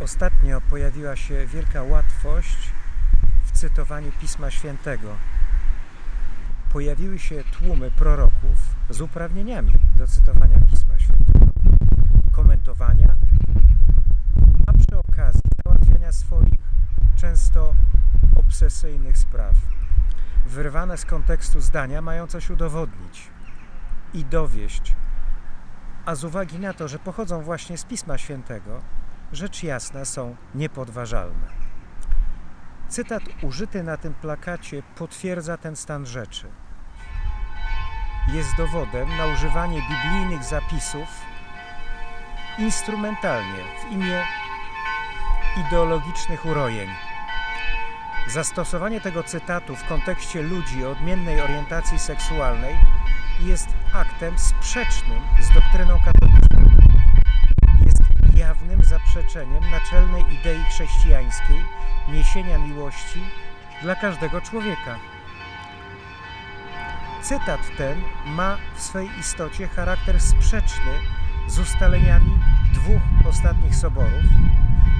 Ostatnio pojawiła się wielka łatwość w cytowaniu Pisma Świętego. Pojawiły się tłumy proroków z uprawnieniami do cytowania Pisma Świętego, komentowania, a przy okazji załatwiania swoich często obsesyjnych spraw. Wyrwane z kontekstu zdania mają coś udowodnić i dowieść, a z uwagi na to, że pochodzą właśnie z Pisma Świętego, rzecz jasna są niepodważalne. Cytat użyty na tym plakacie potwierdza ten stan rzeczy. Jest dowodem na używanie biblijnych zapisów instrumentalnie w imię ideologicznych urojeń. Zastosowanie tego cytatu w kontekście ludzi o odmiennej orientacji seksualnej jest aktem sprzecznym z doktryną katolicką. Jawnym zaprzeczeniem naczelnej idei chrześcijańskiej niesienia miłości dla każdego człowieka. Cytat ten ma w swej istocie charakter sprzeczny z ustaleniami dwóch ostatnich soborów,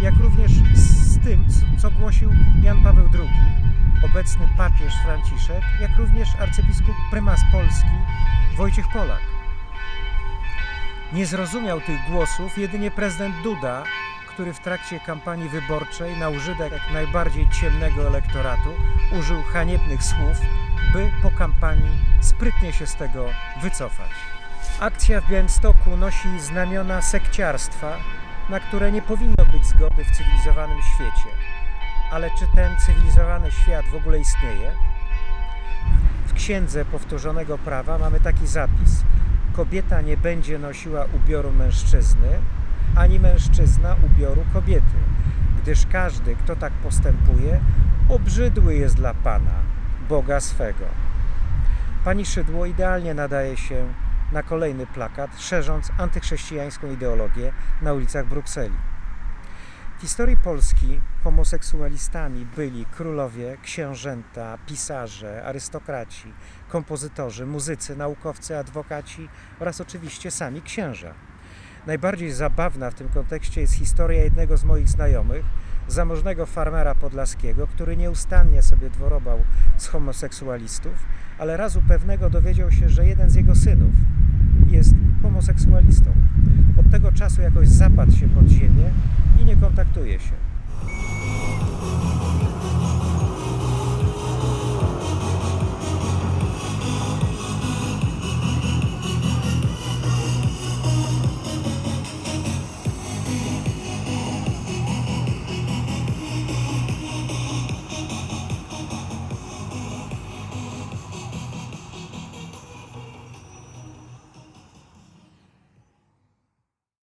jak również z tym, co głosił Jan Paweł II, obecny papież Franciszek, jak również arcybiskup prymas Polski Wojciech Polak. Nie zrozumiał tych głosów jedynie prezydent Duda, który w trakcie kampanii wyborczej na użytek najbardziej ciemnego elektoratu użył haniebnych słów, by po kampanii sprytnie się z tego wycofać. Akcja w Białymstoku nosi znamiona sekciarstwa, na które nie powinno być zgody w cywilizowanym świecie. Ale czy ten cywilizowany świat w ogóle istnieje? W księdze powtórzonego prawa mamy taki zapis: Kobieta nie będzie nosiła ubioru mężczyzny, ani mężczyzna ubioru kobiety, gdyż każdy, kto tak postępuje, obrzydły jest dla Pana, Boga swego. Pani Szydło idealnie nadaje się na kolejny plakat, szerząc antychrześcijańską ideologię na ulicach Brukseli. W historii Polski homoseksualistami byli królowie, księżęta, pisarze, arystokraci, kompozytorzy, muzycy, naukowcy, adwokaci oraz oczywiście sami księża. Najbardziej zabawna w tym kontekście jest historia jednego z moich znajomych, zamożnego farmera podlaskiego, który nieustannie sobie dworobał z homoseksualistów, ale razu pewnego dowiedział się, że jeden z jego synów jest homoseksualistą. Czasu jakoś zapadł się pod ziemię i nie kontaktuje się.